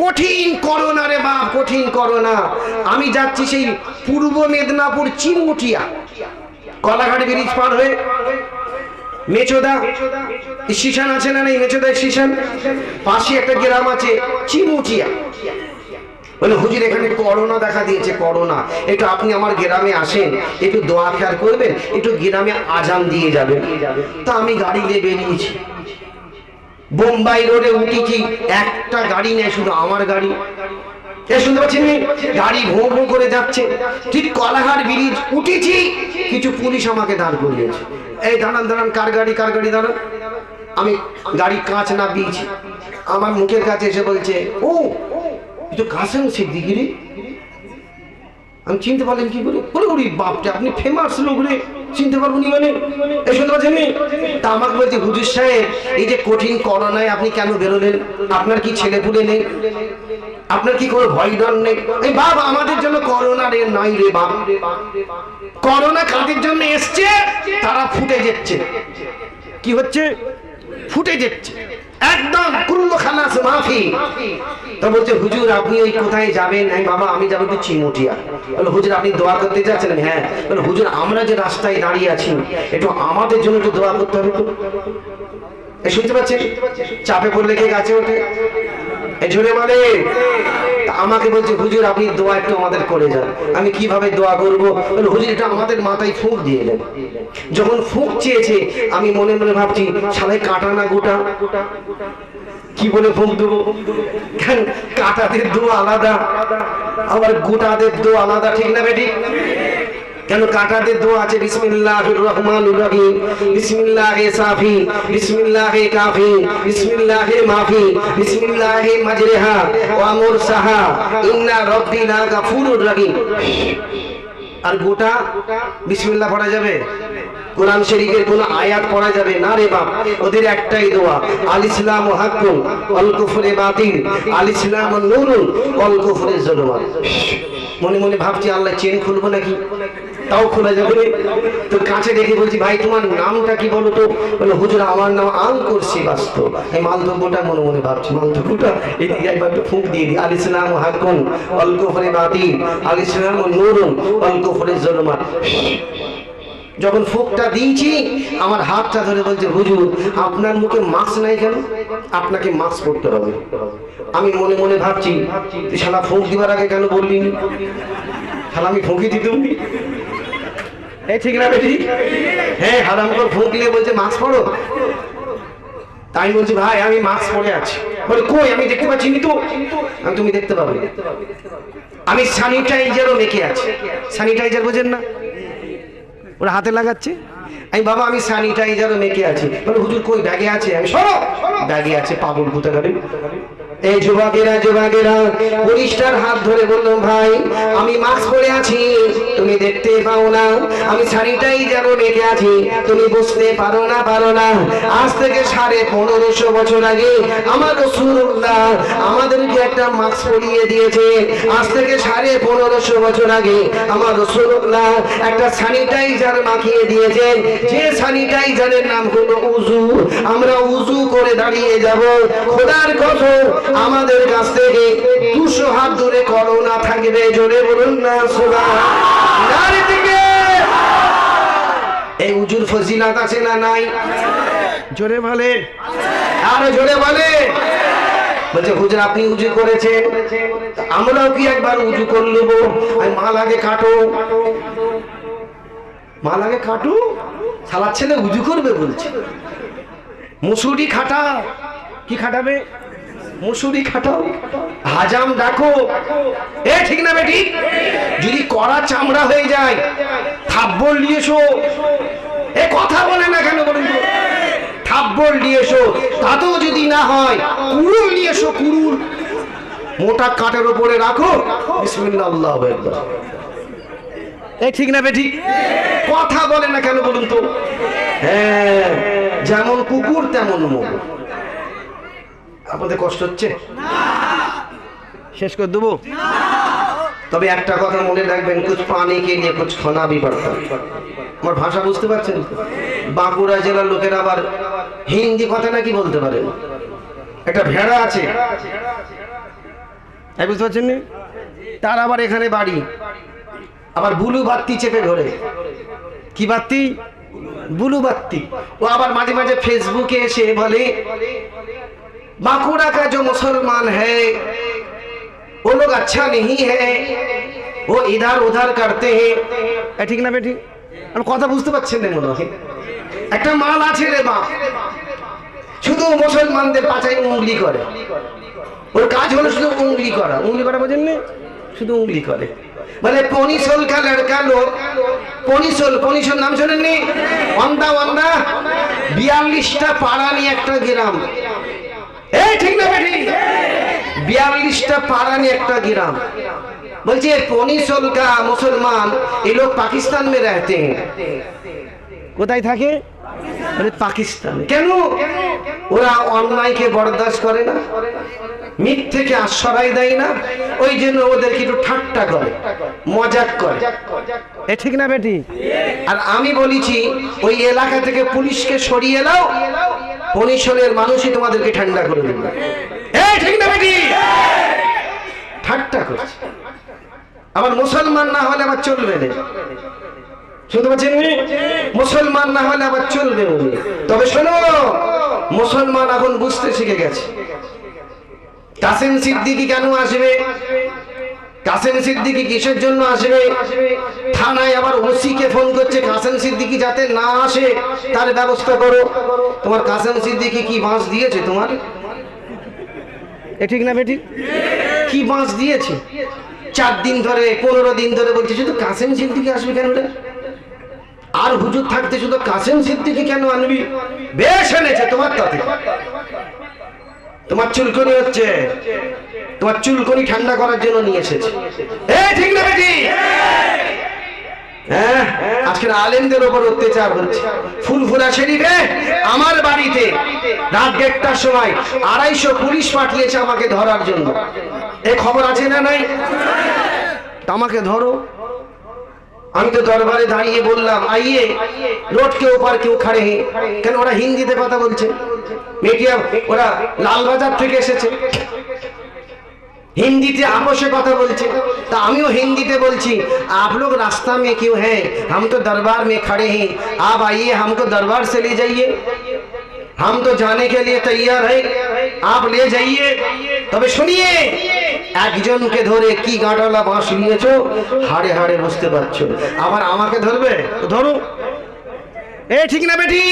কঠিন করোনা রে বাপ, কঠিন করোনা। আমি যাচ্ছি সেই পূর্ব মেদিনীপুর চিমুটিয়া কলাঘাট ব্রিজ পার হয়ে। মেচোদা। স্টেশন আছে না নেই? মেচোদা স্টেশন। পাশে একটা গ্রাম আছে চিমুটিয়া বলে, হুজুর, এখানে করোনা দেখা দিয়েছে, করোনা। একটু আপনি আমার গ্রামে আসেন, একটু দোয়া খেয়াল করবেন, একটু গ্রামে আজান দিয়ে যাবেন। তা আমি গাড়ি নিয়ে বেরিয়েছি। বোম্বাই রোডে উঠেছি একটা গাড়ি নেই, শুধু আমার গাড়ি? এ শুনতে পাচ্ছেন গাড়ি ভোঁ ভোঁ করে যাচ্ছে। ঠিক কলাঘাট ব্রিজ উঠেছি, কিছু পুলিশ আমাকে দাঁড় করিয়েছে। এই দাঁড়ান দাঁড়ান, কার গাড়ি কার গাড়ি দাঁড়ান? আমি গাড়ি কাঁচ না দিয়েছি আমার মুখের কাছে এসে বলছে, ও তো কাসেম সিদ্দিকি রে। আমি চিনতে পারলেন কি করে? বলে, ওরে বাপটা আপনি ফেমাস লোক রে। চিনতে পারব নি মানে? শুনতে পাচ্ছেন নি? তা আমাকে বলছে হুজুর সাহেব, এই যে কঠিন করোনায় আপনি কেন বেরোলেন? আপনার কি ছেলে পুলে নেই? আপনার কি কোনো ভয় ডর নেই? এই বাপ আমাদের জন্য করোনা রে নয় রে বাপ। করোনা কাদের জন্য এসছে? তারা ফুটে যাচ্ছে। কি হচ্ছে? ফুটে যাচ্ছে। একদম কুল্লো খালাস মাফি। তো বলছে, হুজুর, আপনি ওই কোথায় যাবেন? আমি বাবা, আমি যাব একটু চিমুটিয়া। বলে, হুজুর, আপনি দোয়া করতে যাচ্ছেন? হ্যাঁ। বলে, হুজুর, আমরা যে রাস্তায় দাঁড়িয়ে আছি, একটু আমাদের জন্য একটু দোয়া করতে হবে তো? শুনতে পাচ্ছেন? চাপে পড়লে কে গাছে ওঠে? তা আমাকে বলছে, হুজুর, আপনি দোয়া একটু আমাদের করে যান। আমি কীভাবে দোয়া করব? হুজুর, এটা আমাদের মাথায় ফুঁক দিয়ে দেন। যখন ফুঁক চেয়েছে, আমি মনে মনে ভাবছি সালে কাটা না গোটা? কি বলে ফুঁক দেবো? কেন? কাটাদের দো আলাদা, আবার গোটাদের দো আলাদা, ঠিক না বেটি কেন কাটাদের দোয়া আছে, বিসমিল্লাহির রহমানির রহিম বিসমিল্লাহে সাফি বিসমিল্লাহে কাফি বিসমিল্লাহে মাফি বিসমিল্লাহে মাজরেহা, ওয়া মুরসাহা, ইন্না রাব্বিনা গাফুরুর রহিম। আর গোটা বিসমিল্লাহ পড়া যাবে? কোরআন শরীফের কোন আয়াত পড়া যাবে? না রে বাপ, ওদের একটাই দোয়া, আল ইসলাম হাক্কুন অল কুফরে বাতিল, আল ইসলাম নূরুন অল কুফরে জুলুমান মনে মনে ভাবছি, আল্লাহ চেন খুলবো নাকি? তাও খোলা যাবে। তো কাছে দেখে বলছি, ভাই, তোমার নামটা কি বলো তো? বলে, হুজুর, আমার নাম আল করছি বাস্তব। এই মালদ্রব্যটা মনে মনে ভাবছি। মালদ্রব্যটা এদিকে একবার একটু ফুঁক দিয়ে দিই। আল ইসলাম হাক্কুন, অল কুফরে বাতিল, আল ইসলাম নূরুন, অল কুফরে জুলুমান যখন ফুকটা দিয়েছি, আমার হাতটা ধরে বলছে, হুজুর, আপনার মুখে মাস্ক নাই কেন? আপনাকে মাস্ক পরতে হবে। আমি মনে মনে ভাবছি শালা ফুঁক দিবার আগে কেন বললি? শালা, আমি ফুঁকি দিতুম। ঠিক না বেটি? হ্যাঁ হারাম করে দিয়ে বলছে মাস্ক পরো তাই বলছি, ভাই, আমি মাস্ক পরে আছি। বলে, কই? আমি দেখতে পাচ্ছি নি তো। আমি, তুমি দেখতে পাবে আমি স্যানিটাইজারও মেখে আছি। স্যানিটাইজার বোঝেন না? ওরা হাতে লাগাচ্ছে। আমি, বাবা, আমি স্যানিটাইজারও মেখে আছি। বলে, হুজুর কই? ব্যাগে আছে? আমি, সরো। ব্যাগে আছে পাগল কোথা করে এই যুবকেরা যুবকেরা পরিষ্কার হাত ধরে বললাম ভাই, আমি মাস্ক পরে আছি, তুমি দেখতে পাও না। আমি স্যানিটাইজারও মেখে আছি, তুমি বুঝতে পারো না পারো না। আজ থেকে সাড়ে পনেরোশো বছর আগে আমার রসুল্লাহ আমাদেরকে একটা মাস্ক পরিয়ে দিয়েছে। আজ থেকে সাড়ে পনেরোশো বছর আগে আমার রসুল্লাহ একটা স্যানিটাইজার মাখিয়ে দিয়েছেন যে স্যানিটাইজারের নাম হলো উজু আমরা উজু করে দাঁড়িয়ে যাব। খোদার কসম আমাদের কাছ থেকে দুশো হাত দূরে করোনা থাকবে, জোরে বলুন না সোনা এই উজুর ফজিলাত আছে না নাই? জোরে বলে আরও জোরে বলে বলছে, হুজুর, আপনি উজু করেছেন? আমরাও কি একবার উজু করে নেব? মাল আগে কাটো। মাল আগে কাটো? সালার ছেলে উজু করবে বলছে। মুসুরি খাটা। কি খাটাবে? মুসুরি খাটাও, হাজাম ডাকো এ ঠিক না বেটি? যদি কড়া চামড়া হয়ে যায় থাব্বল নিয়ে এসো। এ কথা বলে না কেন বলুন তো? থাব্বল নিয়ে এসো। তাতেও যদি না হয়, কুড়ুল নিয়ে এসো, কুড়ুল। মোটা কাঠের উপরে রাখো। বিসমিল্লাহ আল্লাহু এ ঠিক না বেটি? কথা বলে না কেন বলুন তো? হ্যাঁ যেমন কুকুর, তেমন মুখ আপনাদের কষ্ট হচ্ছে? শেষ করে দেবো? তবে একটা কথা মনে রাখবেন, কুছ পানি কে নিয়ে কুছ খানা বি আমার ভাষা বুঝতে পারছেন? বাঁকুড়া জেলার লোকেরা আবার হিন্দি কথা নাকি বলতে পারে? একটা ভেড়া আছে। বুঝতে পারছেন? তার আবার এখানে বাড়ি। আবার বুলু বাত্তি চেপে ধরে। কি বাত্তি? বুলু বাত্তি। ও আবার মাঝে মাঝে ফেসবুকে এসে বলে बांकुड़ा का जो मुसलमान है वो लोग अच्छा नहीं है वो इधर उधर करते हैं এ ঠিক না বেটি আমি কথা বুঝতে পারছেন না মনে হয় একটা মাল আছে রে মা শুধু মুসলমানদের পাচাই উঙ্গলি করে ওর কাজ হলো শুধু উঙ্গলি করা উঙ্গলি করা বোঝেন না? শুধু উঙ্গলি করে মানে পনিসল কা লড়কা লোক পনিসল পনিসল নাম শোনেননি ওয়ান্দা ওয়ান্দা বিয়াল্লিশটা পাড়া নিয়ে একটা গ্রাম এই, ঠিক না, বেঠি? বিয়াল্লিশটা পাড়ানি একটা গ্রাম। বলছি পনিশল মুসলমান এই লোক পাকিস্তান মে রহতে কোথায় থাকে? মানে পাকিস্তান। কেন? ওরা অন্যায়কে বরদাস্ত করে না? মিথ্যেকে আশ্বরাই দেয় না? ওই জন্য ওদেরকে একটু ঠাট্টা করে, মজাক করে। এ, ঠিক না বেটি আর আমি বলেছি, ওই এলাকা থেকে পুলিশকে সরিয়ে দাও পনিশনের মানুষই তোমাদেরকে ঠান্ডা করে দেবে। ঠিক না ঠাট্টা করছে। আবার মুসলমান না হলে আবার চলবে না। শুনতে মুসলমান না হলে আবার চলবে তবে শোনো, মুসলমান এখন বুঝতে শিখে গেছে। কাসেম সিদ্দিকি কেন আসবে? কাসেম সিদ্দিকি কিসের জন্য আসবে? থানায় আবার ওসিকে ফোন করছে, কাসেম সিদ্দিকি যাতে না আসে, তার ব্যবস্থা করো। তোমার কাসেম সিদ্দিকি কি বাঁশ দিয়েছে তোমার? এ ঠিক না বেটি কি বাঁশ দিয়েছে? চার দিন ধরে, পনেরো দিন ধরে বলছে, শুধু কাসেম সিদ্দিকি আসবে কেন আর হুজুর থাকতে শুধু কাসেম সিদ্দিকি কেন আনবি? বেশ এনেছে তোমার তাতে। তোমার চুলকনি হচ্ছে। তোমার চুলকনি ঠান্ডা করার জন্য নিয়ে এসেছে। হ্যাঁ? আলেমদের আমার বাড়িতে আড়াইশো পুলিশ পাঠিয়েছে আমাকে ধরার জন্য। এ খবর আছে না নাই? আমাকে ধরো। আমি তো দরবারে দাঁড়িয়ে বললাম, আইয়ে রোড কে ওপার কেউ খাড়ে হে। কেন ওরা হিন্দিতে কথা বলছে? মিডিয়া ওরা লালবাজার থেকে এসেছে। हिंदी आपस से কথা বলছে তা আমিও হিন্দিতে বলছি आप लोग रास्ता में क्यों हैं हम तो दरबार में खड़े हैं आप आइए हमको दरबार से ले जाइए हम तो जाने के लिए तैयार है आप ले जाइए তবে শুনিয়ে একজনকে ধরে কি গাঁটালা বাঁশ নিয়েছো হাড়ে হাড়ে বুঝতে পারছো আবার আমাকে ধরবে ধরো এ ঠিক না বেটি